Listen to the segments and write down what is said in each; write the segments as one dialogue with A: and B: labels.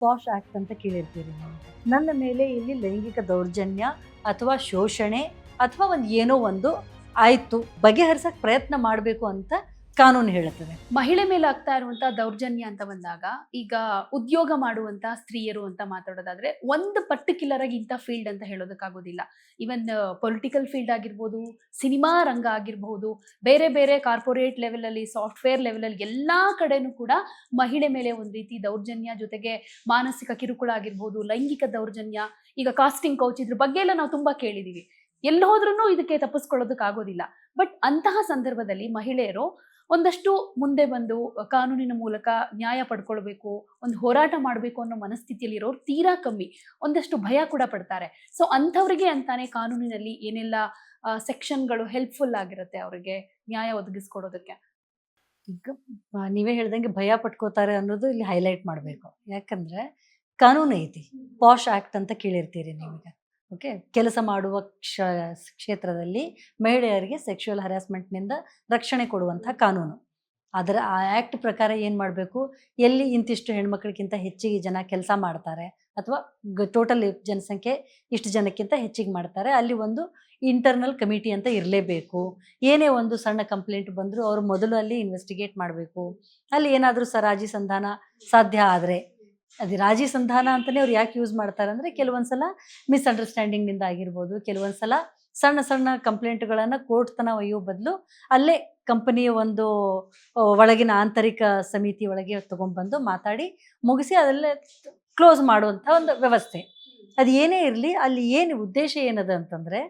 A: Posh act ಅಂತ ಕೇಳಿರ್ತೀರಿ ನನ್ನ ಮೇಲೆ ಇಲ್ಲಿ ಲೈಂಗಿಕ ದೌರ್ಜನ್ಯ ಅಥವಾ ಶೋಷಣೆ ಅಥವಾ ಒಂದು ಏನೋ ಒಂದು ಆಯಿತು ಬಗೆಹರಿಸಕ್ಕೆ ಪ್ರಯತ್ನ ಮಾಡಬೇಕು ಅಂತ ಕಾನೂನು ಹೇಳುತ್ತದೆ.
B: ಮಹಿಳೆ ಮೇಲೆ ಆಗ್ತಾ ಇರುವಂತ ದೌರ್ಜನ್ಯ ಅಂತ ಬಂದಾಗ ಈಗ ಉದ್ಯೋಗ ಮಾಡುವಂತ ಸ್ತ್ರೀಯರು ಅಂತ ಮಾತಾಡೋದಾದ್ರೆ ಒಂದು ಪರ್ಟಿಕ್ಯುಲರ್ ಆಗಿ ಇಂಥ ಫೀಲ್ಡ್ ಅಂತ ಹೇಳೋದಕ್ಕಾಗೋದಿಲ್ಲ. ಈವನ್ ಪೊಲಿಟಿಕಲ್ ಫೀಲ್ಡ್ ಆಗಿರ್ಬೋದು, ಸಿನಿಮಾ ರಂಗ ಆಗಿರ್ಬಹುದು ಬೇರೆ ಬೇರೆ ಕಾರ್ಪೊರೇಟ್ ಲೆವೆಲ್ ಅಲ್ಲಿ ಸಾಫ್ಟ್ವೇರ್ ಲೆವೆಲ್ ಅಲ್ಲಿ ಎಲ್ಲಾ ಕಡೆನೂ ಕೂಡ ಮಹಿಳೆ ಮೇಲೆ ಒಂದು ರೀತಿ ದೌರ್ಜನ್ಯ ಜೊತೆಗೆ ಮಾನಸಿಕ ಕಿರುಕುಳ ಆಗಿರ್ಬೋದು, ಲೈಂಗಿಕ ದೌರ್ಜನ್ಯ, ಈಗ ಕಾಸ್ಟಿಂಗ್ ಕೌಚ್ ಇದ್ರ ಬಗ್ಗೆ ಎಲ್ಲ ನಾವು ತುಂಬಾ ಕೇಳಿದೀವಿ. ಎಲ್ಲಿ ಹೋದ್ರೂ ಇದಕ್ಕೆ ತಪ್ಪಿಸ್ಕೊಳ್ಳೋದಕ್ಕಾಗೋದಿಲ್ಲ. ಬಟ್ ಅಂತಹ ಸಂದರ್ಭದಲ್ಲಿ ಮಹಿಳೆಯರು ಒಂದಷ್ಟು ಮುಂದೆ ಬಂದು ಕಾನೂನಿನ ಮೂಲಕ ನ್ಯಾಯ ಪಡ್ಕೊಳ್ಬೇಕು, ಒಂದು ಹೋರಾಟ ಮಾಡಬೇಕು ಅನ್ನೋ ಮನಸ್ಥಿತಿಯಲ್ಲಿ ಇರೋರು ತೀರಾ ಕಮ್ಮಿ. ಒಂದಷ್ಟು ಭಯ ಕೂಡ ಪಡ್ತಾರೆ. ಸೊ ಅಂಥವ್ರಿಗೆ ಅಂತಾನೆ ಕಾನೂನಿನಲ್ಲಿ ಏನೆಲ್ಲ ಸೆಕ್ಷನ್ಗಳು ಹೆಲ್ಪ್ಫುಲ್ ಆಗಿರುತ್ತೆ ಅವರಿಗೆ ನ್ಯಾಯ ಒದಗಿಸ್ಕೊಡೋದಕ್ಕೆ?
A: ಈಗ ನೀವೇ ಹೇಳ್ದಂಗೆ ಭಯ ಪಟ್ಕೋತಾರೆ ಅನ್ನೋದು ಇಲ್ಲಿ ಹೈಲೈಟ್ ಮಾಡಬೇಕು. ಯಾಕಂದ್ರೆ ಕಾನೂನು ಐತಿ ಪಾಶ್ ಆಕ್ಟ್ ಅಂತ ಕೇಳಿರ್ತೀರಿ ನೀವೀಗ. ಓಕೆ. ಕೆಲಸ ಮಾಡುವ ಕ್ಷ, ಕ್ಷೇತ್ರದಲ್ಲಿ ಮಹಿಳೆಯರಿಗೆ ಸೆಕ್ಷುವಲ್ ಹರಾಸ್ಮೆಂಟ್ನಿಂದ ರಕ್ಷಣೆ ಕೊಡುವಂಥ ಕಾನೂನು. ಅದರ ಆ ಆ್ಯಕ್ಟ್ ಪ್ರಕಾರ ಏನು ಮಾಡಬೇಕು? ಎಲ್ಲಿ ಇಂತಿಷ್ಟು ಹೆಣ್ಮಕ್ಳಿಗಿಂತ ಹೆಚ್ಚಿಗೆ ಜನ ಕೆಲಸ ಮಾಡ್ತಾರೆ ಅಥವಾ ಟೋಟಲ್ ಜನಸಂಖ್ಯೆ ಇಷ್ಟು ಜನಕ್ಕಿಂತ ಹೆಚ್ಚಿಗೆ ಮಾಡ್ತಾರೆ, ಅಲ್ಲಿ ಒಂದು ಇಂಟರ್ನಲ್ ಕಮಿಟಿ ಅಂತ ಇರಲೇಬೇಕು. ಏನೇ ಒಂದು ಸಣ್ಣ ಕಂಪ್ಲೇಂಟ್ ಬಂದರೂ ಅವರು ಮೊದಲು ಅಲ್ಲಿ ಇನ್ವೆಸ್ಟಿಗೇಟ್ ಮಾಡಬೇಕು. ಅಲ್ಲಿ ಏನಾದರೂ ಸರಾಜಿ ರಾಜಿ ಸಂಧಾನ ಸಾಧ್ಯ ಆದರೆ ಅದು ರಾಜಿ ಸಂಧಾನ ಅಂತಲೇ ಅವ್ರು ಯಾಕೆ ಯೂಸ್ ಮಾಡ್ತಾರೆ ಅಂದರೆ ಕೆಲವೊಂದು ಸಲ ಮಿಸ್ಅಂಡರ್ಸ್ಟ್ಯಾಂಡಿಂಗ್ನಿಂದ ಆಗಿರ್ಬೋದು ಕೆಲವೊಂದು ಸಲ ಸಣ್ಣ ಸಣ್ಣ ಕಂಪ್ಲೇಂಟ್ಗಳನ್ನು ಕೋರ್ಟ್ ತನ ಒಯ್ಯೋ ಬದಲು ಅಲ್ಲೇ ಕಂಪನಿಯ ಒಂದು ಒಳಗಿನ ಆಂತರಿಕ ಸಮಿತಿ ಒಳಗೆ ತೊಗೊಂಡ್ಬಂದು ಮಾತಾಡಿ ಮುಗಿಸಿ ಅದಲ್ಲೇ ಕ್ಲೋಸ್ ಮಾಡುವಂಥ ಒಂದು ವ್ಯವಸ್ಥೆ. ಅದು ಏನೇ ಇರಲಿ, ಅಲ್ಲಿ ಏನು ಉದ್ದೇಶ ಏನದ ಅಂತಂದರೆ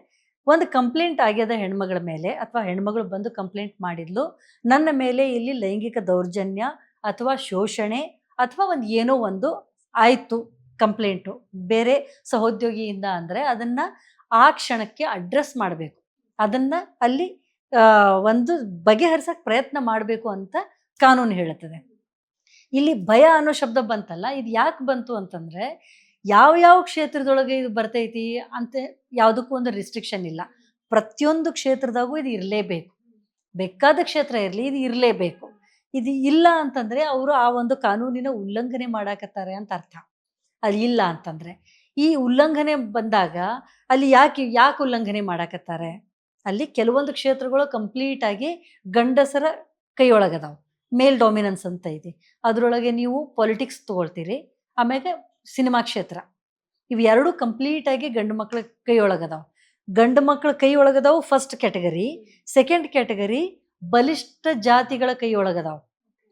A: ಒಂದು ಕಂಪ್ಲೇಂಟ್ ಆಗ್ಯದ ಹೆಣ್ಮಗಳ ಮೇಲೆ ಅಥವಾ ಹೆಣ್ಮಗಳು ಬಂದು ಕಂಪ್ಲೇಂಟ್ ಮಾಡಿದ್ಲು, ನನ್ನ ಮೇಲೆ ಇಲ್ಲಿ ಲೈಂಗಿಕ ದೌರ್ಜನ್ಯ ಅಥವಾ ಶೋಷಣೆ ಅಥವಾ ಒಂದು ಏನೋ ಒಂದು ಆಯಿತು, ಕಂಪ್ಲೇಂಟು. ಬೇರೆ ಸಹೋದ್ಯೋಗಿಯಿಂದ ಅಂದರೆ ಅದನ್ನು ಆ ಕ್ಷಣಕ್ಕೆ ಅಡ್ರೆಸ್ ಮಾಡಬೇಕು. ಅದನ್ನು ಅಲ್ಲಿ ಒಂದು ಬಗೆಹರಿಸೋಕ್ಕೆ ಪ್ರಯತ್ನ ಮಾಡಬೇಕು ಅಂತ ಕಾನೂನು ಹೇಳುತ್ತದೆ. ಇಲ್ಲಿ ಭಯ ಅನ್ನೋ ಶಬ್ದ ಬಂತಲ್ಲ, ಇದು ಯಾಕೆ ಬಂತು ಅಂತಂದರೆ, ಯಾವ ಯಾವ ಕ್ಷೇತ್ರದೊಳಗೆ ಇದು ಬರ್ತೈತಿ ಅಂತ ಯಾವುದಕ್ಕೂ ಒಂದು ರಿಸ್ಟ್ರಿಕ್ಷನ್ ಇಲ್ಲ. ಪ್ರತಿಯೊಂದು ಕ್ಷೇತ್ರದಾಗೂ ಇದು ಇರಲೇಬೇಕು. ಬೇಕಾದ ಕ್ಷೇತ್ರ ಇರಲಿ, ಇದು ಇರಲೇಬೇಕು. ಇದು ಇಲ್ಲ ಅಂತಂದ್ರೆ ಅವರು ಆ ಒಂದು ಕಾನೂನಿನ ಉಲ್ಲಂಘನೆ ಮಾಡಾಕತ್ತಾರೆ ಅಂತ ಅರ್ಥ. ಅಲ್ಲಿ ಇಲ್ಲ ಅಂತಂದ್ರೆ. ಈ ಉಲ್ಲಂಘನೆ ಬಂದಾಗ ಅಲ್ಲಿ ಯಾಕೆ ಯಾಕೆ ಉಲ್ಲಂಘನೆ ಮಾಡಾಕತ್ತಾರೆ? ಅಲ್ಲಿ ಕೆಲವೊಂದು ಕ್ಷೇತ್ರಗಳು ಕಂಪ್ಲೀಟ್ ಆಗಿ ಗಂಡಸರ ಕೈಯೊಳಗದಾವ. ಮೇಲ್ ಡಾಮಿನೆನ್ಸ್ ಅಂತ ಇದೆ. ಅದರೊಳಗೆ ನೀವು ಪೊಲಿಟಿಕ್ಸ್ ತಗೊಳ್ತೀರಿ. ಆಮೇಲೆ ಸಿನಿಮಾ ಕ್ಷೇತ್ರ. ಇವೆರಡೂ ಎರಡು ಕಂಪ್ಲೀಟ್ ಆಗಿ ಗಂಡು ಮಕ್ಕಳ ಕೈಯೊಳಗದಾವ. ಗಂಡು ಮಕ್ಕಳ ಕೈಯೊಳಗದಾವು ಫಸ್ಟ್ ಕ್ಯಾಟಗರಿ ಸೆಕೆಂಡ್ ಕ್ಯಾಟಗರಿ ಬಲಿಷ್ಠ ಜಾತಿಗಳ ಕೈಯೊಳಗದಾವು.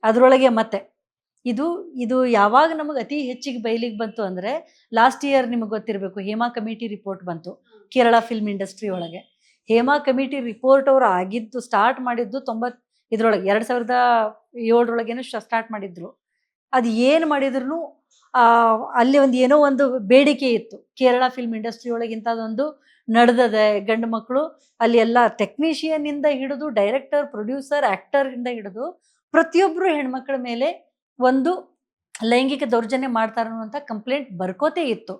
A: ಅದರೊಳಗೆ ಮತ್ತೆ, ಇದು ಇದು ಯಾವಾಗ ನಮಗೆ ಅತಿ ಹೆಚ್ಚಿಗೆ ಬಯಲಿಗೆ ಬಂತು ಅಂದರೆ ಲಾಸ್ಟ್ ಇಯರ್ ನಿಮಗೆ ಗೊತ್ತಿರಬೇಕು, ಹೇಮಾ ಕಮಿಟಿ ರಿಪೋರ್ಟ್ ಬಂತು, ಕೇರಳ ಫಿಲ್ಮ್ ಇಂಡಸ್ಟ್ರಿ ಒಳಗೆ. ಹೇಮಾ ಕಮಿಟಿ ರಿಪೋರ್ಟ್ ಅವರು ಆಗಿದ್ದು ಸ್ಟಾರ್ಟ್ ಮಾಡಿದ್ದು ತೊಂಬತ್, ಇದ್ರೊಳಗೆ, ಎರಡು ಸಾವಿರದ ಏಳರೊಳಗೇನು ಸ್ಟಾರ್ಟ್ ಮಾಡಿದ್ರು. ಅದು ಏನು ಮಾಡಿದ್ರು ಅಲ್ಲಿ ಒಂದು ಏನೋ ಒಂದು ಬೇಡಿಕೆ ಇತ್ತು. ಕೇರಳ ಫಿಲ್ಮ್ ಇಂಡಸ್ಟ್ರಿ ಒಳಗೆ ಇಂಥದ್ದೊಂದು ನಡೆದದೆ ಗಂಡು ಮಕ್ಕಳು ಅಲ್ಲಿ ಎಲ್ಲ ಟೆಕ್ನಿಷಿಯನ್ನಿಂದ ಹಿಡಿದು ಡೈರೆಕ್ಟರ್ ಪ್ರೊಡ್ಯೂಸರ್ ಆ್ಯಕ್ಟರಿಂದ ಹಿಡಿದು ಪ್ರತಿಯೊಬ್ಬರು ಹೆಣ್ಮಕ್ಳ ಮೇಲೆ ಒಂದು ಲೈಂಗಿಕ ದೌರ್ಜನ್ಯ ಮಾಡ್ತಾರೆ ಅನ್ನುವಂಥ ಕಂಪ್ಲೇಂಟ್ ಬರ್ಕೋತೇ ಇತ್ತು.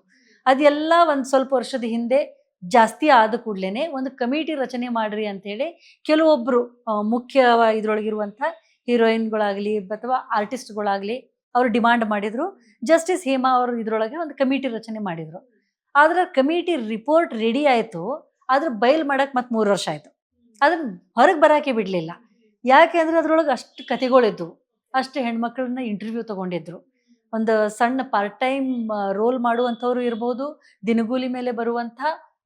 A: ಅದೆಲ್ಲ ಒಂದು ಸ್ವಲ್ಪ ವರ್ಷದ ಹಿಂದೆ ಜಾಸ್ತಿ ಆದ ಕೂಡಲೇ ಒಂದು ಕಮಿಟಿ ರಚನೆ ಮಾಡ್ರಿ ಅಂತೇಳಿ ಕೆಲವೊಬ್ಬರು ಮುಖ್ಯ ಇದ್ರೊಳಗಿರುವಂಥ ಹೀರೋಯಿನ್ಗಳಾಗಲಿ ಅಥವಾ ಆರ್ಟಿಸ್ಟ್ಗಳಾಗಲಿ ಅವರು ಡಿಮಾಂಡ್ ಮಾಡಿದರು. ಜಸ್ಟಿಸ್ ಹೇಮಾ ಅವರು ಇದರೊಳಗೆ ಒಂದು ಕಮಿಟಿ ರಚನೆ ಮಾಡಿದರು. ಆದ್ರೆ ಕಮಿಟಿ ರಿಪೋರ್ಟ್ ರೆಡಿ ಆಯಿತು. ಆದ್ರೆ ಬಯಲ್ ಮಾಡಕ್ಕೆ ಮತ್ತೆ ಮೂರು ವರ್ಷ ಆಯಿತು. ಅದನ್ನ ಹೊರಗೆ ಬರೋಕೆ ಬಿಡಲಿಲ್ಲ. ಯಾಕೆ ಅಂದರೆ ಅದ್ರೊಳಗೆ ಅಷ್ಟು ಕತೆಗಳಿದ್ವು ಅಷ್ಟು ಹೆಣ್ಮಕ್ಳನ್ನ ಇಂಟರ್ವ್ಯೂ ತಗೊಂಡಿದ್ರು. ಒಂದು ಸಣ್ಣ ಪಾರ್ಟ್ ಟೈಮ್ ರೋಲ್ ಮಾಡುವಂಥವ್ರು ಇರ್ಬೋದು, ದಿನಗೂಲಿ ಮೇಲೆ ಬರುವಂಥ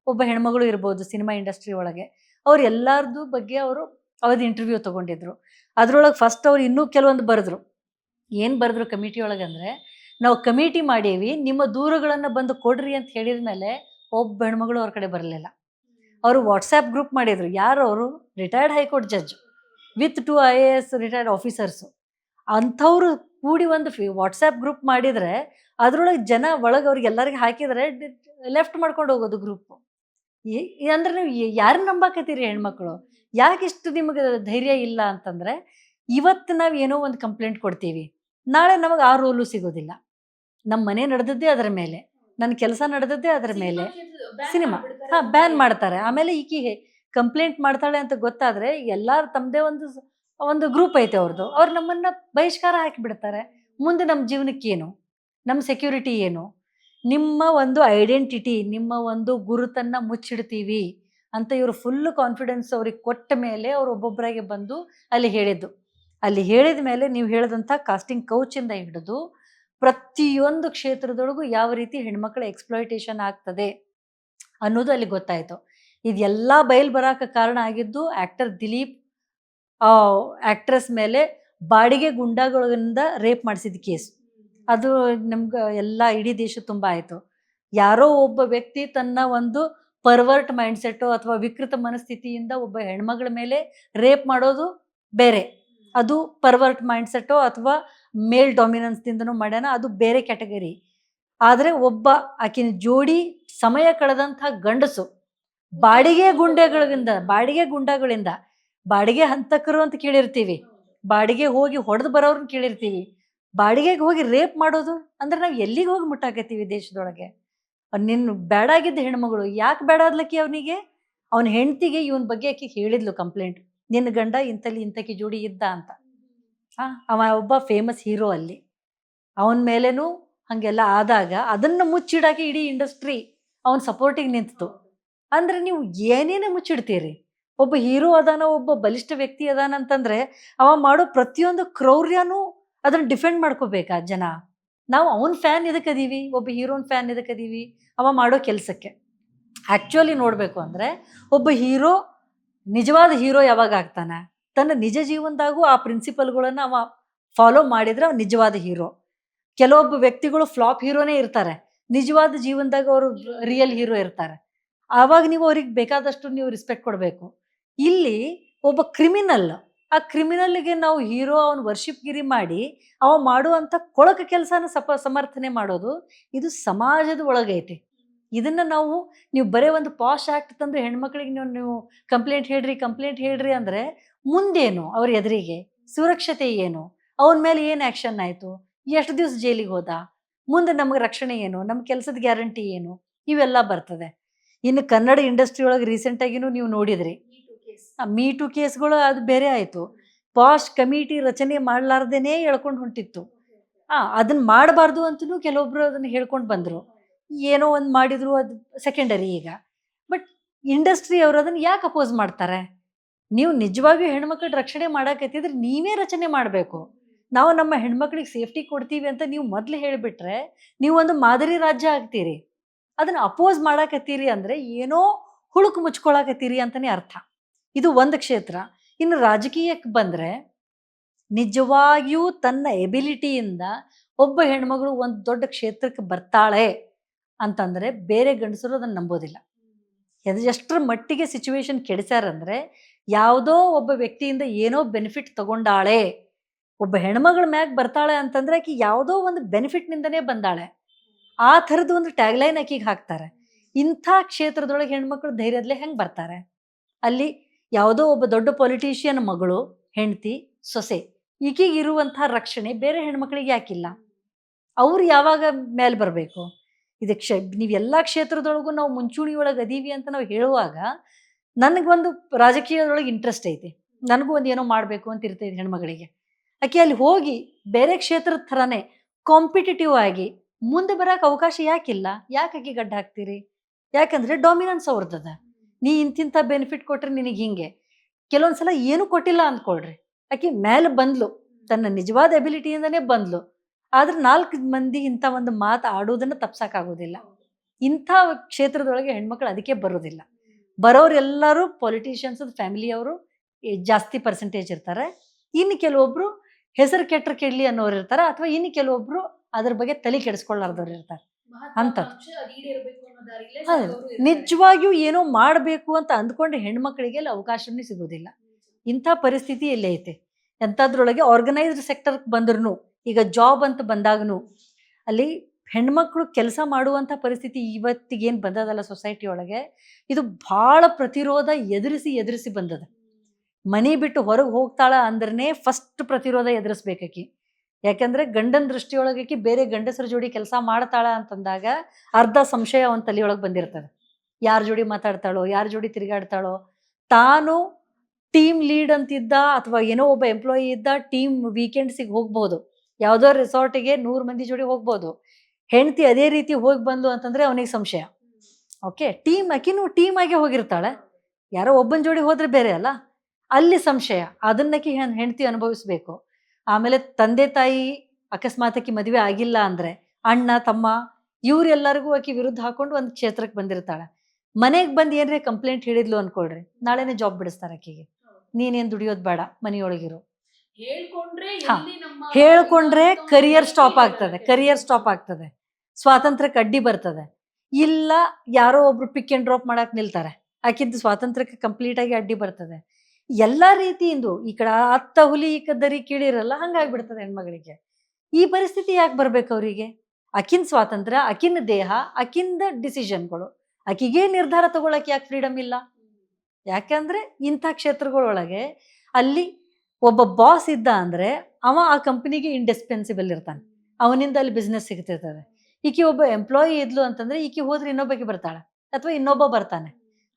A: ಒಬ್ಬ ಹೆಣ್ಮಗಳು ಇರ್ಬೋದು ಸಿನಿಮಾ ಇಂಡಸ್ಟ್ರಿ ಒಳಗೆ. ಅವ್ರು ಎಲ್ಲರದ್ದು ಬಗ್ಗೆ ಅವರು ಅವತ್ತು ಇಂಟರ್ವ್ಯೂ ತೊಗೊಂಡಿದ್ರು. ಅದ್ರೊಳಗೆ ಫಸ್ಟ್ ಅವ್ರು ಇನ್ನೂ ಕೆಲವೊಂದು ಬರೆದ್ರು. ಏನು ಬರೆದ್ರು ಕಮಿಟಿ ಒಳಗೆ ಅಂದರೆ ನಾವು ಕಮಿಟಿ ಮಾಡೀವಿ, ನಿಮ್ಮ ದೂರುಗಳನ್ನು ಬಂದು ಕೊಡ್ರಿ ಅಂತ ಹೇಳಿದ ಮೇಲೆ ಒಬ್ಬ ಹೆಣ್ಮಗಳು ಅವ್ರ ಕಡೆ ಬರಲಿಲ್ಲ. ಅವರು ವಾಟ್ಸ್ಯಾಪ್ ಗ್ರೂಪ್ ಮಾಡಿದರು. ಯಾರು ಅವರು? Retired high court judge with two I A S retired officers ಅಂಥವ್ರು ಕೂಡಿ ಒಂದು ಫಿ ವಾಟ್ಸ್ಯಾಪ್ ಗ್ರೂಪ್ ಮಾಡಿದರೆ ಅದರೊಳಗೆ ಜನ ಒಳಗೆ ಅವ್ರಿಗೆ ಎಲ್ಲರಿಗೆ ಹಾಕಿದರೆ ಲೆಫ್ಟ್ ಮಾಡ್ಕೊಂಡು ಹೋಗೋದು ಗ್ರೂಪು ಅಂದರೆ ನೀವು ಯಾರು ನಂಬಾಕತ್ತೀರಿ ಹೆಣ್ಮಕ್ಳು? ಯಾಕೆ ಇಷ್ಟು ನಿಮಗೆ ಧೈರ್ಯ ಇಲ್ಲ ಅಂತಂದರೆ ಇವತ್ತು ನಾವು ಏನೋ ಒಂದು ಕಂಪ್ಲೇಂಟ್ ಕೊಡ್ತೀವಿ. ನಾಳೆ ನಮಗೆ ಆ ರೋಲು ಸಿಗೋದಿಲ್ಲ. ನಮ್ಮ ಮನೆ ನಡೆದದ್ದೇ ಅದರ ಮೇಲೆ. ನನ್ನ ಕೆಲಸ ನಡೆದದ್ದೇ ಅದರ ಮೇಲೆ. ಸಿನಿಮಾ. ಹಾ ಬ್ಯಾನ್ ಮಾಡ್ತಾರೆ. ಆಮೇಲೆ ಈಕಿಗೆ ಕಂಪ್ಲೇಂಟ್ ಮಾಡ್ತಾಳೆ ಅಂತ ಗೊತ್ತಾದ್ರೆ ಎಲ್ಲಾರು ತಮ್ಮದೇ ಒಂದು ಒಂದು ಗ್ರೂಪ್ ಐತೆ ಅವ್ರದ್ದು ಅವ್ರು ನಮ್ಮನ್ನ ಬಹಿಷ್ಕಾರ ಹಾಕಿ ಬಿಡ್ತಾರೆ ಮುಂದೆ ನಮ್ಮ ಜೀವನಕ್ಕೇನು ನಮ್ಮ ಸೆಕ್ಯೂರಿಟಿ ಏನು? ನಿಮ್ಮ ಒಂದು ಐಡೆಂಟಿಟಿ ನಿಮ್ಮ ಒಂದು ಗುರುತನ್ನು ಮುಚ್ಚಿಡ್ತೀವಿ ಅಂತ ಇವರು ಫುಲ್ ಕಾನ್ಫಿಡೆನ್ಸ್ ಅವ್ರಿಗೆ ಕೊಟ್ಟ ಮೇಲೆ ಅವ್ರು ಒಬ್ಬೊಬ್ಬರಾಗಿ ಬಂದು ಅಲ್ಲಿ ಹೇಳಿದ್ದು. ಅಲ್ಲಿ ಹೇಳಿದ ಮೇಲೆ ನೀವು ಹೇಳಿದಂಥ ಕಾಸ್ಟಿಂಗ್ ಕೌಚಿಂದ ಹಿಡಿದು ಪ್ರತಿಯೊಂದು ಕ್ಷೇತ್ರದೊಳಗೂ ಯಾವ ರೀತಿ ಹೆಣ್ಮಕ್ಳ ಎಕ್ಸ್ಪ್ಲಾಯಿಟೇಷನ್ ಆಗ್ತದೆ ಅನ್ನೋದು ಅಲ್ಲಿ ಗೊತ್ತಾಯಿತು. ಇದೆಲ್ಲ ಬಯಲು ಬರಾಕ ಕಾರಣ ಆಗಿದ್ದು ಆ್ಯಕ್ಟರ್ ದಿಲೀಪ್ ಆ್ಯಕ್ಟ್ರೆಸ್ ಮೇಲೆ ಬಾಡಿಗೆ ಗುಂಡಾಗಳಿಂದ ರೇಪ್ ಮಾಡಿಸಿದ ಕೇಸ್ ಅದು ನಮ್ಗೆ ಎಲ್ಲ ಇಡೀ ದೇಶ ತುಂಬ ಆಯಿತು. ಯಾರೋ ಒಬ್ಬ ವ್ಯಕ್ತಿ ತನ್ನ ಒಂದು ಪರ್ವರ್ಟ್ ಮೈಂಡ್ಸೆಟ್ಟು ಅಥವಾ ವಿಕೃತ ಮನಸ್ಥಿತಿಯಿಂದ ಒಬ್ಬ ಹೆಣ್ಮಗಳ ಮೇಲೆ ರೇಪ್ ಮಾಡೋದು ಬೇರೆ. ಅದು ಪರ್ವರ್ಟ್ ಮೈಂಡ್ಸೆಟ್ಟೋ ಅಥವಾ ಮೇಲ್ ಡಾಮಿನೆನ್ಸ್ದಿಂದನೂ ಮಾಡ್ಯಾನ, ಅದು ಬೇರೆ ಕ್ಯಾಟಗರಿ ಆದರೆ ಒಬ್ಬ ಆಕಿನ ಜೋಡಿ ಸಮಯ ಕಳೆದಂಥ ಗಂಡಸು ಬಾಡಿಗೆ ಗುಂಡೆಗಳಿಂದ ಬಾಡಿಗೆ ಗುಂಡಗಳಿಂದ, ಬಾಡಿಗೆ ಹಂತಕರು ಅಂತ ಕೇಳಿರ್ತೀವಿ. ಬಾಡಿಗೆ ಹೋಗಿ ಹೊಡೆದು ಬರೋರನ್ನ ಕೇಳಿರ್ತೀವಿ. ಬಾಡಿಗೆಗೆ ಹೋಗಿ ರೇಪ್ ಮಾಡೋದು ಅಂದ್ರೆ ನಾವು ಎಲ್ಲಿಗೆ ಹೋಗಿ ಮುಟ್ಟಾಕತ್ತೀವಿ ದೇಶದೊಳಗೆ? ನಿನ್ನ ಬೇಡಾಗಿದ್ದ ಹೆಣ್ಮಗಳು ಯಾಕೆ ಬೇಡ ಆದ್ಲಕ್ಕಿ ಅವನಿಗೆ? ಅವನ ಹೆಂಡತಿಗೆ ಇವನ ಬಗ್ಗೆ ಆಕೆ ಹೇಳಿದ್ಲು ಕಂಪ್ಲೇಂಟ್ ನಿನ್ನ ಗಂಡ ಇಂಥಲ್ಲಿ ಇಂಥಕ್ಕೆ ಜೋಡಿ ಇದ್ದ ಅಂತ. ಆ, ಅವ ಒಬ್ಬ ಫೇಮಸ್ ಹೀರೋ ಅಲ್ಲಿ. ಅವನ ಮೇಲೇನೂ ಹಾಗೆಲ್ಲ ಆದಾಗ ಅದನ್ನು ಮುಚ್ಚಿಡಾಕೆ ಇಡೀ ಇಂಡಸ್ಟ್ರಿ ಅವನ ಸಪೋರ್ಟಿಗೆ ನಿಂತಿತು ಅಂದರೆ ನೀವು ಏನೇನೇ ಮುಚ್ಚಿಡ್ತೀರಿ? ಒಬ್ಬ ಹೀರೋ ಅದಾನ ಒಬ್ಬ ಬಲಿಷ್ಠ ವ್ಯಕ್ತಿ ಅದಾನ ಅಂತಂದರೆ ಅವ ಮಾಡೋ ಪ್ರತಿಯೊಂದು ಕ್ರೌರ್ಯನೂ ಅದನ್ನು ಡಿಫೆಂಡ್ ಮಾಡ್ಕೋಬೇಕಾ ಜನ? ನಾವು ಅವನ ಫ್ಯಾನ್ ಇದಕ್ಕದೀವಿ ಒಬ್ಬ ಹೀರೋನ್ ಫ್ಯಾನ್ ಇದಕ್ಕದೀವಿ ಅವ ಮಾಡೋ ಕೆಲಸಕ್ಕೆ. ಆ್ಯಕ್ಚುಲಿ ನೋಡಬೇಕು ಅಂದರೆ ಒಬ್ಬ ಹೀರೋ ನಿಜವಾದ ಹೀರೋ ಯಾವಾಗ ಆಗ್ತಾನೆ? ತನ್ನ ನಿಜ ಜೀವನದಾಗೂ ಆ ಪ್ರಿನ್ಸಿಪಲ್ಗಳನ್ನ ಅವ ಫಾಲೋ ಮಾಡಿದ್ರೆ ಅವ ನಿಜವಾದ ಹೀರೋ. ಕೆಲವೊಬ್ಬ ವ್ಯಕ್ತಿಗಳು ಫ್ಲಾಪ್ ಹೀರೋನೇ ಇರ್ತಾರೆ. ನಿಜವಾದ ಜೀವನದಾಗ ಅವರು ರಿಯಲ್ ಹೀರೋ ಇರ್ತಾರೆ. ಆವಾಗ ನೀವು ಅವ್ರಿಗೆ ಬೇಕಾದಷ್ಟು ನೀವು ರಿಸ್ಪೆಕ್ಟ್ ಕೊಡಬೇಕು. ಇಲ್ಲಿ ಒಬ್ಬ ಕ್ರಿಮಿನಲ್ ಆ ಕ್ರಿಮಿನಲ್ಗೆ ನಾವು ಹೀರೋ ಅವನ ವರ್ಷಿಪ್ಗಿರಿ ಮಾಡಿ ಅವ ಮಾಡುವಂಥ ಕೊಳಕ ಕೆಲಸನ ಸಪ ಸಮರ್ಥನೆ ಮಾಡೋದು ಇದು ಸಮಾಜದ ಒಳಗೈತಿ. ಇದನ್ನ ನಾವು, ನೀವು ಬರೀ ಒಂದು ಪಾಶ್ ಆಕ್ಟ್ ತಂದು ಹೆಣ್ಮಕ್ಳಿಗೆ ನೀವು ನೀವು ಕಂಪ್ಲೇಂಟ್ ಹೇಳ್ರಿ ಕಂಪ್ಲೇಂಟ್ ಹೇಳ್ರಿ ಅಂದರೆ ಮುಂದೇನು ಅವ್ರ ಎದುರಿಗೆ? ಸುರಕ್ಷತೆ ಏನು? ಅವನ ಮೇಲೆ ಏನು ಆ್ಯಕ್ಷನ್ ಆಯಿತು? ಎಷ್ಟು ದಿವಸ ಜೈಲಿಗೆ ಹೋದ? ಮುಂದೆ ನಮಗೆ ರಕ್ಷಣೆ ಏನು? ನಮ್ಮ ಕೆಲಸದ ಗ್ಯಾರಂಟಿ ಏನು? ಇವೆಲ್ಲ ಬರ್ತದೆ. ಇನ್ನು ಕನ್ನಡ ಇಂಡಸ್ಟ್ರಿ ಒಳಗೆ ರೀಸೆಂಟಾಗಿನೂ ನೀವು ನೋಡಿದ್ರಿ. ಮೀ ಟು ಕೇಸ್ಗಳು ಅದು ಬೇರೆ ಆಯಿತು. ಪಾಶ್ ಕಮಿಟಿ ರಚನೆ ಮಾಡಲಾರ್ದೇನೆ ಹೇಳ್ಕೊಂಡು ಹೊಂಟಿತ್ತು. ಹಾಂ ಅದನ್ನ ಮಾಡಬಾರ್ದು ಅಂತಲೂ ಕೆಲವೊಬ್ಬರು ಅದನ್ನು ಹೇಳ್ಕೊಂಡು ಬಂದರು. ಏನೋ ಒಂದು ಮಾಡಿದ್ರು ಅದು ಸೆಕೆಂಡರಿ ಈಗ. ಬಟ್ ಇಂಡಸ್ಟ್ರಿ ಅವರು ಅದನ್ನು ಯಾಕೆ ಅಪೋಸ್ ಮಾಡ್ತಾರೆ? ನೀವು ನಿಜವಾಗಿಯೂ ಹೆಣ್ಮಕ್ಳ ರಕ್ಷಣೆ ಮಾಡೋಕ್ಕೆತ್ತಿದ್ರೆ ನೀವೇ ರಚನೆ ಮಾಡಬೇಕು. ನಾವು ನಮ್ಮ ಹೆಣ್ಮಕ್ಳಿಗೆ ಸೇಫ್ಟಿ ಕೊಡ್ತೀವಿ ಅಂತ ನೀವು ಮೊದಲು ಹೇಳಿಬಿಟ್ರೆ ನೀವು ಒಂದು ಮಾದರಿ ರಾಜ್ಯ ಆಗ್ತೀರಿ. ಅದನ್ನು ಅಪೋಸ್ ಮಾಡಾಕತ್ತೀರಿ ಅಂದರೆ ಏನೋ ಹುಳುಕು ಮುಚ್ಕೊಳಕತ್ತೀರಿ ಅಂತಲೇ ಅರ್ಥ. ಇದು ಒಂದು ಕ್ಷೇತ್ರ. ಇನ್ನು ರಾಜಕೀಯಕ್ಕೆ ಬಂದರೆ ನಿಜವಾಗಿಯೂ ತನ್ನ ಎಬಿಲಿಟಿಯಿಂದ ಒಬ್ಬ ಹೆಣ್ಮಗಳು ಒಂದು ದೊಡ್ಡ ಕ್ಷೇತ್ರಕ್ಕೆ ಬರ್ತಾಳೆ. ಅಂತಂದರೆ ಬೇರೆ ಗಂಡಸರು ಅದನ್ನು ನಂಬೋದಿಲ್ಲ. ಅದು ಎಷ್ಟರ ಮಟ್ಟಿಗೆ ಸಿಚುವೇಶನ್ ಕೆಡಿಸ್ಯಾರಂದ್ರೆ ಯಾವುದೋ ಒಬ್ಬ ವ್ಯಕ್ತಿಯಿಂದ ಏನೋ ಬೆನಿಫಿಟ್ ತಗೊಂಡಾಳೆ, ಒಬ್ಬ ಹೆಣ್ಮಗಳ ಮ್ಯಾಗ ಬರ್ತಾಳೆ ಅಂತಂದ್ರೆ ಆಕೆ ಯಾವುದೋ ಒಂದು ಬೆನಿಫಿಟ್ನಿಂದನೇ ಬಂದಾಳೆ. ಆ ಥರದ ಒಂದು ಟ್ಯಾಗ್ಲೈನ್ ಆಕಿಗೆ ಹಾಕ್ತಾರೆ. ಇಂಥ ಕ್ಷೇತ್ರದೊಳಗೆ ಹೆಣ್ಮಕ್ಳು ಧೈರ್ಯದಲ್ಲೇ ಹೆಂಗೆ ಬರ್ತಾರೆ? ಅಲ್ಲಿ ಯಾವುದೋ ಒಬ್ಬ ದೊಡ್ಡ ಪೊಲಿಟೀಷಿಯನ್ ಮಗಳು, ಹೆಂಡತಿ, ಸೊಸೆ ಈಗೀಗ ಇರುವಂಥ ರಕ್ಷಣೆ ಬೇರೆ ಹೆಣ್ಮಕ್ಳಿಗೆ ಯಾಕಿಲ್ಲ? ಅವ್ರು ಯಾವಾಗ ಮೇಲೆ ಬರಬೇಕು? ಇದು ಕ್ಷ ನೀವೆಲ್ಲ ಕ್ಷೇತ್ರದೊಳಗೂ ನಾವು ಮುಂಚೂಣಿ ಒಳಗೆ ಅದೀವಿ ಅಂತ ನಾವು ಹೇಳುವಾಗ ನನಗೊಂದು ರಾಜಕೀಯದೊಳಗೆ ಇಂಟ್ರೆಸ್ಟ್ ಐತಿ. ನನಗೂ ಒಂದು ಏನೋ ಮಾಡಬೇಕು ಅಂತ ಇರ್ತೈತೆ ಹೆಣ್ಮಗಳಿಗೆ. ಆಕೆ ಅಲ್ಲಿ ಹೋಗಿ ಬೇರೆ ಕ್ಷೇತ್ರದ ಥರನೇ ಕಾಂಪಿಟೇಟಿವ್ ಆಗಿ ಮುಂದೆ ಬರೋಕೆ ಅವಕಾಶ ಯಾಕಿಲ್ಲ? ಯಾಕೆ ಆಕೆ ಗಡ್ಡ ಹಾಕ್ತೀರಿ? ಯಾಕಂದ್ರೆ ಡಾಮಿನೆನ್ಸ್ ಅವ್ರದ್ದದ. ನೀ ಇಂತಿಂಥ ಬೆನಿಫಿಟ್ ಕೊಟ್ರೆ ನಿನಗೆ ಹಿಂಗೆ. ಕೆಲವೊಂದು ಸಲ ಏನೂ ಕೊಟ್ಟಿಲ್ಲ ಅಂದ್ಕೊಳ್ರಿ. ಆಕೆ ಮೇಲೆ ಬಂದ್ಲು. ತನ್ನ ನಿಜವಾದ ಎಬಿಲಿಟಿಯಿಂದನೇ ಬಂದ್ಲು. ಆದ್ರೆ ನಾಲ್ಕು ಮಂದಿ ಇಂಥ ಒಂದು ಮಾತು ಆಡೋದನ್ನು ತಪ್ಸಕ್ಕಾಗೋದಿಲ್ಲ ಇಂಥ ಕ್ಷೇತ್ರದೊಳಗೆ ಹೆಣ್ಮಕ್ಳು ಅದಕ್ಕೆ ಬರೋದಿಲ್ಲ. ಬರೋರೆಲ್ಲರೂ ಪೊಲಿಟಿಷಿಯನ್ಸ್ ಫ್ಯಾಮಿಲಿಯವರು ಜಾಸ್ತಿ ಪರ್ಸೆಂಟೇಜ್ ಇರ್ತಾರೆ. ಇನ್ನು ಕೆಲವೊಬ್ರು ಹೆಸರು ಕೆಟ್ಟರು ಕೆಡ್ಲಿ ಅನ್ನೋರು ಇರ್ತಾರೆ ಅಥವಾ ಇನ್ನು ಕೆಲವೊಬ್ರು ಅದ್ರ ಬಗ್ಗೆ ತಲೆ ಕೆಡಿಸ್ಕೊಳ್ಳಾರ್ದವ್ರು ಇರ್ತಾರೆ. ಅಂತ ನಿಜವಾಗಿಯೂ ಏನೋ ಮಾಡಬೇಕು ಅಂತ ಅಂದ್ಕೊಂಡು ಹೆಣ್ಮಕ್ಳಿಗೆ ಅಲ್ಲಿ ಅವಕಾಶನೇ ಸಿಗೋದಿಲ್ಲ. ಇಂಥ ಪರಿಸ್ಥಿತಿ ಎಲ್ಲೇ ಐತೆ? ಎಂಥದ್ರೊಳಗೆ ಆರ್ಗನೈಸ್ಡ್ ಸೆಕ್ಟರ್ಗೆ ಬಂದ್ರು ಈಗ ಜಾಬ್ ಅಂತ ಬಂದಾಗನು ಅಲ್ಲಿ ಹೆಣ್ಮಕ್ಳು ಕೆಲಸ ಮಾಡುವಂಥ ಪರಿಸ್ಥಿತಿ ಇವತ್ತಿಗೇನು ಬಂದದಲ್ಲ ಸೊಸೈಟಿ ಒಳಗೆ, ಇದು ಭಾಳ ಪ್ರತಿರೋಧ ಎದುರಿಸಿ ಎದುರಿಸಿ ಬಂದದ. ಮನೆ ಬಿಟ್ಟು ಹೊರಗೆ ಹೋಗ್ತಾಳ ಅಂದ್ರೆ ಫಸ್ಟ್ ಪ್ರತಿರೋಧ ಎದುರಿಸ್ಬೇಕಾಕಿ. ಯಾಕಂದ್ರೆ ಗಂಡನ ದೃಷ್ಟಿಯೊಳಗಕಿ ಬೇರೆ ಗಂಡಸರ ಜೋಡಿ ಕೆಲಸ ಮಾಡ್ತಾಳ ಅಂತಂದಾಗ ಅರ್ಧ ಸಂಶಯ ಅವನ ತಲೆಯೊಳಗೆ ಬಂದಿರ್ತದೆ. ಯಾರ ಜೋಡಿ ಮಾತಾಡ್ತಾಳೋ, ಯಾರ ಜೋಡಿ ತಿರುಗಾಡ್ತಾಳೋ, ತಾನು ಟೀಮ್ ಲೀಡ್ ಅಂತಿದ್ದ ಅಥವಾ ಏನೋ ಒಬ್ಬ ಎಂಪ್ಲಾಯಿ ಇದ್ದ ಟೀಮ್ ವೀಕೆಂಡ್ಸಿಗೆ ಹೋಗ್ಬೋದು. ಯಾವುದೋ ರೆಸಾರ್ಟಿಗೆ ನೂರು ಮಂದಿ ಜೋಡಿ ಹೋಗ್ಬೋದು. ಹೆಂಡತಿ ಅದೇ ರೀತಿ ಹೋಗಿ ಬಂದ್ಲು ಅಂತಂದ್ರೆ ಅವನಿಗೆ ಸಂಶಯ. ಓಕೆ, ಟೀಮ್ ಆಕಿನೂ ಟೀಮ್ ಆಗಿ ಹೋಗಿರ್ತಾಳೆ. ಯಾರೋ ಒಬ್ಬನ ಜೋಡಿ ಹೋದ್ರೆ ಬೇರೆ ಅಲ್ಲ. ಅಲ್ಲಿ ಸಂಶಯ. ಅದನ್ನಕ್ಕೆ ಹೆಂಡತಿ ಅನುಭವಿಸ್ಬೇಕು. ಆಮೇಲೆ ತಂದೆ ತಾಯಿ ಅಕಸ್ಮಾತ್ ಮದುವೆ ಆಗಿಲ್ಲ ಅಂದ್ರೆ ಅಣ್ಣ, ತಮ್ಮ ಇವರೆಲ್ಲರಿಗೂ ಆಕಿ ವಿರುದ್ಧ ಹಾಕೊಂಡು ಒಂದು ಕ್ಷೇತ್ರಕ್ಕೆ ಬಂದಿರ್ತಾಳೆ. ಮನೆಗೆ ಬಂದು ಏನ್ರಿ ಕಂಪ್ಲೇಂಟ್ ಹೇಳಿದ್ಲು ಅನ್ಕೊಳ್ರಿ. ನಾಳೆನೇ ಜಾಬ್ ಬಿಡಿಸ್ತಾರೆ ಆಕಿಗೆ. ನೀನೇನ್ ದುಡಿಯೋದು ಬೇಡ, ಮನೆಯೊಳಗಿರು.
B: ಹೇಳ್ಕೊಂಡ್ರೆ
A: ಕರಿಯರ್ ಸ್ಟಾಪ್. ಆಗ್ತದೆ ಕರಿಯರ್ ಸ್ಟಾಪ್ ಆಗ್ತದೆ. ಸ್ವಾತಂತ್ರ್ಯಕ್ಕೆ ಅಡ್ಡಿ ಬರ್ತದೆ. ಇಲ್ಲ ಯಾರೋ ಒಬ್ರು ಪಿಕ್ ಅಂಡ್ ಡ್ರಾಪ್ ಮಾಡಕ್ ನಿಲ್ತಾರೆ. ಆಕಿದ್ದು ಸ್ವಾತಂತ್ರ್ಯಕ್ಕೆ ಕಂಪ್ಲೀಟ್ ಆಗಿ ಅಡ್ಡಿ ಬರ್ತದೆ. ಎಲ್ಲಾ ರೀತಿಯಿಂದ ಈ ಕಡೆ ಅತ್ತ ಹುಲಿ ಈ ಕದ್ದರಿ ಕೀಳಿರಲ್ಲ ಹಂಗಾಗ್ಬಿಡ್ತದೆ ಹೆಣ್ಮಗಳಿಗೆ. ಈ ಪರಿಸ್ಥಿತಿ ಯಾಕೆ ಬರ್ಬೇಕು ಅವರಿಗೆ? ಅಕಿನ್ ಸ್ವಾತಂತ್ರ್ಯ ಅಕಿನ ದೇಹ ಅಕಿಂದ ಡಿಸಿಷನ್ಗಳು ಆಕಿಗೆ ನಿರ್ಧಾರ ತಗೊಳಕ್ ಯಾಕೆ ಫ್ರೀಡಮ್ ಇಲ್ಲ? ಯಾಕಂದ್ರೆ ಇಂಥ ಕ್ಷೇತ್ರಗಳೊಳಗೆ ಅಲ್ಲಿ ಒಬ್ಬ ಬಾಸ್ ಇದ್ದ ಅಂದರೆ ಅವ ಆ ಕಂಪನಿಗೆ ಇಂಡಿಸ್ಪೆನ್ಸಿಬಲ್ ಇರ್ತಾನೆ. ಅವನಿಂದ ಅಲ್ಲಿ ಬಿಸ್ನೆಸ್ ಸಿಗ್ತಿರ್ತದೆ. ಈಕಿ ಒಬ್ಬ ಎಂಪ್ಲಾಯಿ ಇದ್ಲು ಅಂತಂದ್ರೆ ಈಕೆ ಹೋದ್ರೆ ಇನ್ನೊಬ್ಬಕ್ಕೆ ಬರ್ತಾಳೆ ಅಥವಾ ಇನ್ನೊಬ್ಬ ಬರ್ತಾನೆ.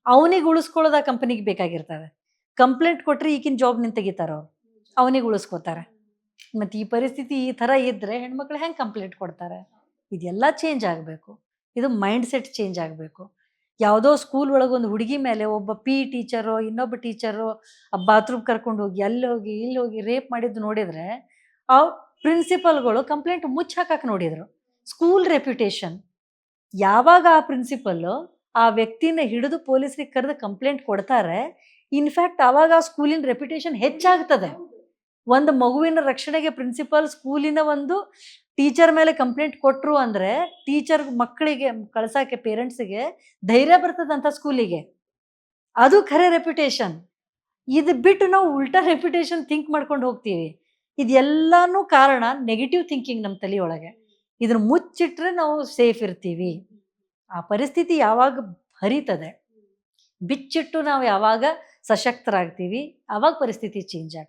A: ಅವನಿಗೆ ಉಳಿಸ್ಕೊಳ್ಳೋದು ಆ ಕಂಪನಿಗೆ ಬೇಕಾಗಿರ್ತದೆ. ಕಂಪ್ಲೇಂಟ್ ಕೊಟ್ಟರೆ ಈಗಿನ ಜಾಬ್ ನಿಂತ ತೆಗಿತಾರ ಅವ್ರು. ಅವನಿಗೆ ಉಳಿಸ್ಕೋತಾರೆ. ಮತ್ತೆ ಈ ಪರಿಸ್ಥಿತಿ ಈ ಥರ ಇದ್ದರೆ ಹೆಣ್ಮಕ್ಳು ಹೆಂಗೆ ಕಂಪ್ಲೇಂಟ್ ಕೊಡ್ತಾರೆ? ಇದೆಲ್ಲ ಚೇಂಜ್ ಆಗಬೇಕು. ಇದು ಮೈಂಡ್ ಸೆಟ್ ಚೇಂಜ್ ಆಗಬೇಕು. ಯಾವುದೋ ಸ್ಕೂಲ್ ಒಳಗೆ ಒಂದು ಹುಡುಗಿ ಮೇಲೆ ಒಬ್ಬ ಪಿ ಟೀಚರು ಇನ್ನೊಬ್ಬ ಟೀಚರು ಬಾತ್ರೂಮ್ ಕರ್ಕೊಂಡು ಹೋಗಿ, ಅಲ್ಲಿ ಹೋಗಿ, ಇಲ್ಲಿ ಹೋಗಿ ರೇಪ್ ಮಾಡಿದ್ದು ನೋಡಿದರೆ, ಆ ಪ್ರಿನ್ಸಿಪಲ್ಗಳು ಕಂಪ್ಲೇಂಟ್ ಮುಚ್ಚಾಕಕ್ಕೆ ನೋಡಿದರು. ಸ್ಕೂಲ್ ರೆಪ್ಯುಟೇಷನ್ ಯಾವಾಗ ಆ ಪ್ರಿನ್ಸಿಪಲ್ಲು ಆ ವ್ಯಕ್ತಿನ ಹಿಡಿದು ಪೊಲೀಸರಿಗೆ ಕರೆದು ಕಂಪ್ಲೇಂಟ್ ಕೊಡ್ತಾರೆ ಇನ್ಫ್ಯಾಕ್ಟ್ ಆವಾಗ ಆ ಸ್ಕೂಲಿನ ರೆಪ್ಯುಟೇಷನ್ ಹೆಚ್ಚಾಗ್ತದೆ. ಒಂದು ಮಗುವಿನ ರಕ್ಷಣೆಗೆ ಪ್ರಿನ್ಸಿಪಲ್ ಸ್ಕೂಲಿನ ಒಂದು ಟೀಚರ್ ಮೇಲೆ ಕಂಪ್ಲೇಂಟ್ ಕೊಟ್ಟರು ಅಂದರೆ ಟೀಚರ್ ಮಕ್ಕಳಿಗೆ ಕಳ್ಸಕ್ಕೆ ಪೇರೆಂಟ್ಸಿಗೆ ಧೈರ್ಯ ಬರ್ತದಂತ ಸ್ಕೂಲಿಗೆ. ಅದು ಖರೆ ರೆಪ್ಯುಟೇಷನ್ ಇದು ಬಿಟ್ಟು ನಾವು ಉಲ್ಟಾ ರೆಪ್ಯುಟೇಷನ್ ಥಿಂಕ್ ಮಾಡ್ಕೊಂಡು ಹೋಗ್ತೀವಿ. ಇದೆಲ್ಲಾನು ಕಾರಣ ನೆಗೆಟಿವ್ ಥಿಂಕಿಂಗ್ ನಮ್ಮ ತಲೆಯೊಳಗೆ ಇದನ್ನ ಮುಚ್ಚಿಟ್ರೆ ನಾವು ಸೇಫ್ ಇರ್ತೀವಿ. ಆ ಪರಿಸ್ಥಿತಿ ಯಾವಾಗ ಹರಿತದೆ? ಬಿಚ್ಚಿಟ್ಟು ನಾವು ಯಾವಾಗ ಸಶಕ್ತರಾಗ್ತೀವಿ? ಆವಾಗ ಪರಿಸ್ಥಿತಿ ಚೇಂಜ್ ಆಗ್ತದೆ.